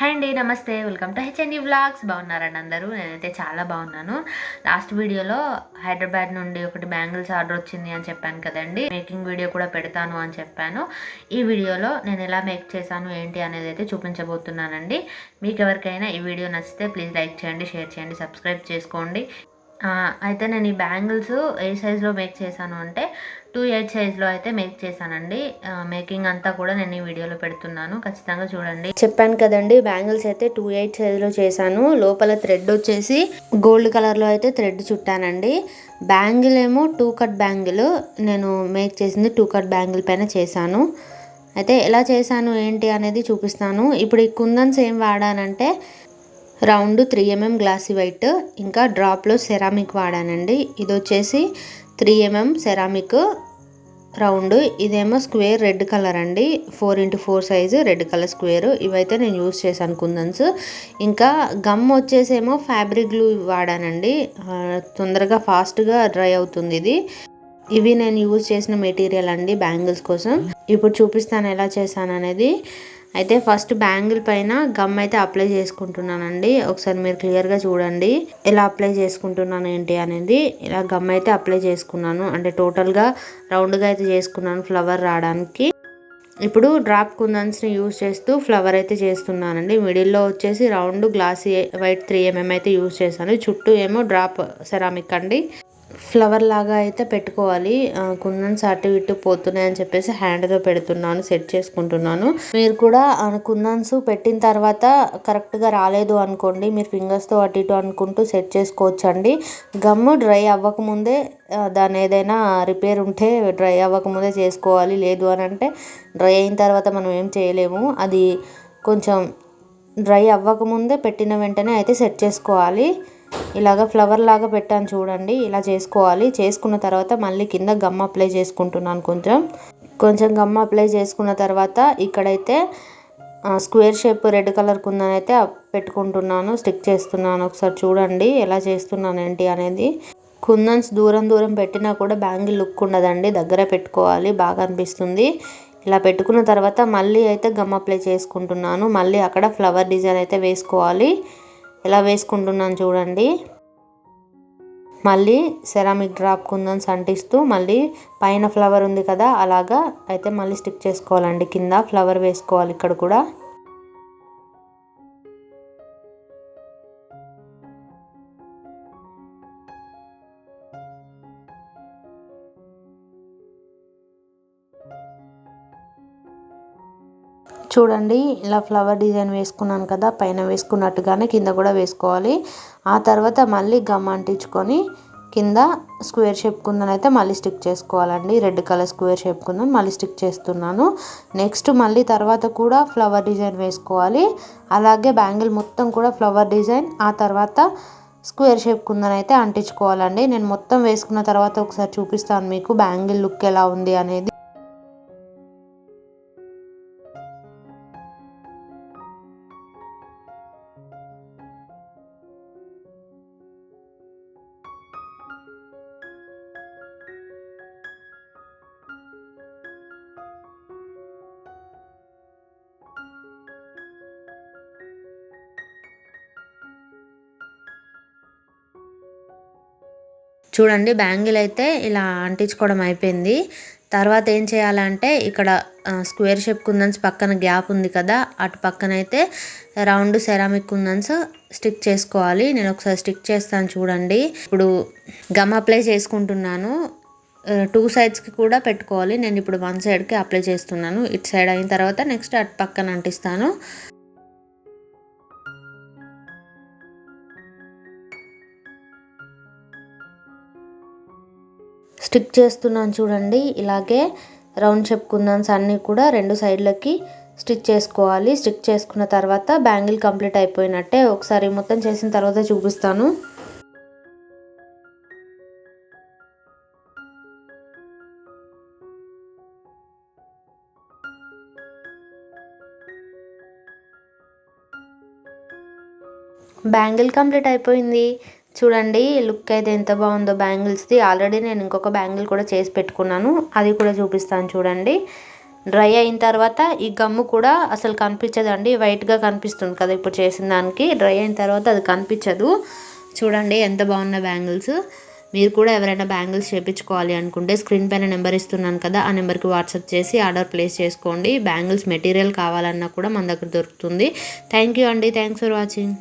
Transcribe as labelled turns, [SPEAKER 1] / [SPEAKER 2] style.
[SPEAKER 1] Hi అండి నమస్తే. Welcome to HND vlogs. బాగున్నారండి అందరూ? నేనైతే చాలా బాగున్నాను. లాస్ట్ వీడియోలో హైదరాబాద్ నుండి ఒకటి బ్యాంగిల్స్ ఆర్డర్ వచ్చింది అని చెప్పాను కదండి. మేకింగ్ వీడియో కూడా పెడతాను అని చెప్పాను. ఈ వీడియోలో నేను ఎలా మేక్ చేశాను ఏంటి అనేది అయితే చూపించబోతున్నానండి. మీకు ఎవరికైనా ఈ వీడియో నచ్చితే ప్లీజ్ లైక్ చేయండి షేర్ చేయండి సబ్స్క్రైబ్ చేసుకోండి. అయితే నేను ఈ బ్యాంగిల్స్ ఏ సైజులో మేక్ చేశాను అంటే టూ ఎయిట్ సైజ్లో అయితే మేక్ చేశానండి. మేకింగ్ అంతా కూడా నేను ఈ వీడియోలో పెడుతున్నాను. ఖచ్చితంగా చూడండి. చెప్పాను కదండి బ్యాంగిల్స్ అయితే టూ ఎయిట్ సైజులో చేశాను. లోపల థ్రెడ్ వచ్చేసి గోల్డ్ కలర్లో అయితే థ్రెడ్ చుట్టానండి. బ్యాంగిల్ ఏమో టూ కట్ బ్యాంగిల్. నేను మేక్ చేసింది టూ కట్ బ్యాంగిల్ పైన చేశాను. అయితే ఎలా చేశాను ఏంటి అనేది చూపిస్తాను. ఇప్పుడు ఈ కుందన్స్ ఏం వాడానంటే round three mm glossy white ఇంకా డ్రాప్లో సెరామిక్ వాడానండి. ఇది వచ్చేసి త్రీ ఎంఎం సెరామిక్. రౌండ్. ఇదేమో స్క్వేర్ రెడ్ కలర్ అండి. Four into four size red colour square. ఇవైతే నేను యూస్ చేశాను కుందన్స్. ఇంకా గమ్ వచ్చేసేమో ఫ్యాబ్రిక్ గ్లూ వాడానండి. తొందరగా ఫాస్ట్గా డ్రై అవుతుంది ఇది. ఇవి నేను యూజ్ చేసిన మెటీరియల్ అండి బ్యాంగిల్స్ కోసం. ఇప్పుడు చూపిస్తాను ఎలా చేశాను అనేది అయితే ఫస్ట్ బ్యాంగిల్ పైన గమ్ అయితే అప్లై చేసుకుంటున్నానండి. ఒకసారి మీరు క్లియర్గా చూడండి. ఎలా అప్లై చేసుకుంటున్నాను ఏంటి అనేది. ఇలా గమ్ అయితే అప్లై చేసుకున్నాను. అంటే టోటల్గా రౌండ్గా అయితే చేసుకున్నాను ఫ్లవర్ రావడానికి. ఇప్పుడు డ్రాప్ కుందన్స్ని యూజ్ చేస్తూ ఫ్లవర్ అయితే చేస్తున్నానండి. మిడిల్లో వచ్చేసి round glossy white three mm అయితే యూజ్ చేశాను. చుట్టూ ఏమో డ్రాప్ సెరామిక్ అండి. ఫ్లవర్ లాగా అయితే పెట్టుకోవాలి. కుందన్స్ అటు ఇటు పోతున్నాయి అని చెప్పేసి హ్యాండ్తో పెడుతున్నాను సెట్ చేసుకుంటున్నాను. మీరు కూడా కుందన్స్ పెట్టిన తర్వాత కరెక్ట్గా రాలేదు అనుకోండి మీరు ఫింగర్స్తో అటు ఇటు అనుకుంటూ సెట్ చేసుకోవచ్చండి. గమ్ము డ్రై అవ్వకముందే దాని ఏదైనా రిపేర్ ఉంటే డ్రై అవ్వకముందే చేసుకోవాలి. లేదు అని అంటే డ్రై అయిన తర్వాత మనం ఏం చేయలేము. అది కొంచెం డ్రై అవ్వకముందే పెట్టిన వెంటనే అయితే సెట్ చేసుకోవాలి. ఇలాగ ఫ్లవర్ లాగా పెట్టాను చూడండి ఇలా చేసుకోవాలి. చేసుకున్న తర్వాత మళ్ళీ కింద గమ్ అప్లై చేసుకుంటున్నాను కొంచెం. కొంచెం గమ్ అప్లై చేసుకున్న తర్వాత ఇక్కడైతే స్క్వేర్ షేప్ రెడ్ కలర్ కుందని అయితే పెట్టుకుంటున్నాను స్టిక్ చేస్తున్నాను. ఒకసారి చూడండి ఎలా చేస్తున్నాను ఏంటి అనేది. కుందన్స్ దూరం దూరం పెట్టినా కూడా బ్యాంగిల్ లుక్ ఉండదండి. దగ్గర పెట్టుకోవాలి బాగా అనిపిస్తుంది. ఇలా పెట్టుకున్న తర్వాత మళ్ళీ అయితే గమ్ అప్లై చేసుకుంటున్నాను. మళ్ళీ అక్కడ ఫ్లవర్ డిజైన్ అయితే వేసుకోవాలి. ఎలా వేసుకుంటున్నాను చూడండి. మళ్ళీ సెరామిక్ డ్రాప్ కుందని అంటిస్తూ మళ్ళీ పైన ఫ్లవర్ ఉంది కదా అలాగా అయితే మళ్ళీ స్టిక్ చేసుకోవాలండి. కింద ఫ్లవర్ వేసుకోవాలి ఇక్కడ కూడా. చూడండి ఇలా ఫ్లవర్ డిజైన్ వేసుకున్నాను కదా పైన వేసుకున్నట్టుగానే కింద కూడా వేసుకోవాలి. ఆ తర్వాత మళ్ళీ గమ్ అంటించుకొని కింద స్క్వేర్ షేప్ కుందని అయితే మళ్ళీ స్టిక్ చేసుకోవాలండి. రెడ్ కలర్ స్క్వేర్ షేప్ కుందని మళ్ళీ స్టిక్ చేస్తున్నాను. నెక్స్ట్ మళ్ళీ తర్వాత కూడా ఫ్లవర్ డిజైన్ వేసుకోవాలి. అలాగే బ్యాంగిల్ మొత్తం కూడా ఫ్లవర్ డిజైన్ ఆ తర్వాత స్క్వేర్ షేప్ కుందని అయితే అంటించుకోవాలండి. నేను మొత్తం వేసుకున్న తర్వాత ఒకసారి చూపిస్తాను మీకు బ్యాంగిల్ లుక్ ఎలా ఉంది అనేది. చూడండి బ్యాంగిల్ అయితే ఇలా అంటించుకోవడం అయిపోయింది. తర్వాత ఏం చేయాలంటే ఇక్కడ స్క్వేర్ షేప్ కుందన్స్ పక్కన గ్యాప్ ఉంది కదా అటు పక్కన అయితే రౌండ్ సెరామిక్ కుందన్స్ స్టిక్ చేసుకోవాలి. నేను ఒకసారి స్టిక్ చేస్తాను చూడండి. ఇప్పుడు గమ్ అప్లై చేసుకుంటున్నాను. టూ సైడ్స్కి కూడా పెట్టుకోవాలి. నేను ఇప్పుడు వన్ సైడ్కి అప్లై చేస్తున్నాను. ఇటు సైడ్ అయిన తర్వాత నెక్స్ట్ అటు పక్కన అంటిస్తాను. స్టిక్ చేస్తున్నాను చూడండి. ఇలాగే రౌండ్ షేప్ కుందన్స్ అన్నీ కూడా రెండు సైడ్లకి స్టిచ్ చేసుకోవాలి. స్టిక్ చేసుకున్న తర్వాత బ్యాంగిల్ కంప్లీట్ అయిపోయినట్టే ఒకసారి మొత్తం చేసిన తర్వాత చూపిస్తాను. బ్యాంగిల్ కంప్లీట్ అయిపోయింది. చూడండి లుక్ అయితే ఎంత బాగుందో బ్యాంగిల్స్ది. ఆల్రెడీ నేను ఇంకొక బ్యాంగిల్ కూడా చేసి పెట్టుకున్నాను. అది కూడా చూపిస్తాను చూడండి. డ్రై అయిన తర్వాత ఈ గమ్ము కూడా అసలు కనిపించదండి. వైట్గా కనిపిస్తుంది కదా ఇప్పుడు చేసిన దానికి. డ్రై అయిన తర్వాత అది కనిపించదు. చూడండి ఎంత బాగున్న బ్యాంగిల్స్. మీరు కూడా ఎవరైనా బ్యాంగిల్స్ చేయించుకోవాలి అనుకుంటే స్క్రీన్ పైన నెంబర్ ఇస్తున్నాను కదా ఆ నెంబర్కి వాట్సాప్ చేసి ఆర్డర్ ప్లేస్ చేసుకోండి. బ్యాంగిల్స్ మెటీరియల్ కావాలన్నా కూడా మన దగ్గర దొరుకుతుంది. థ్యాంక్ యూ అండి. Thanks for watching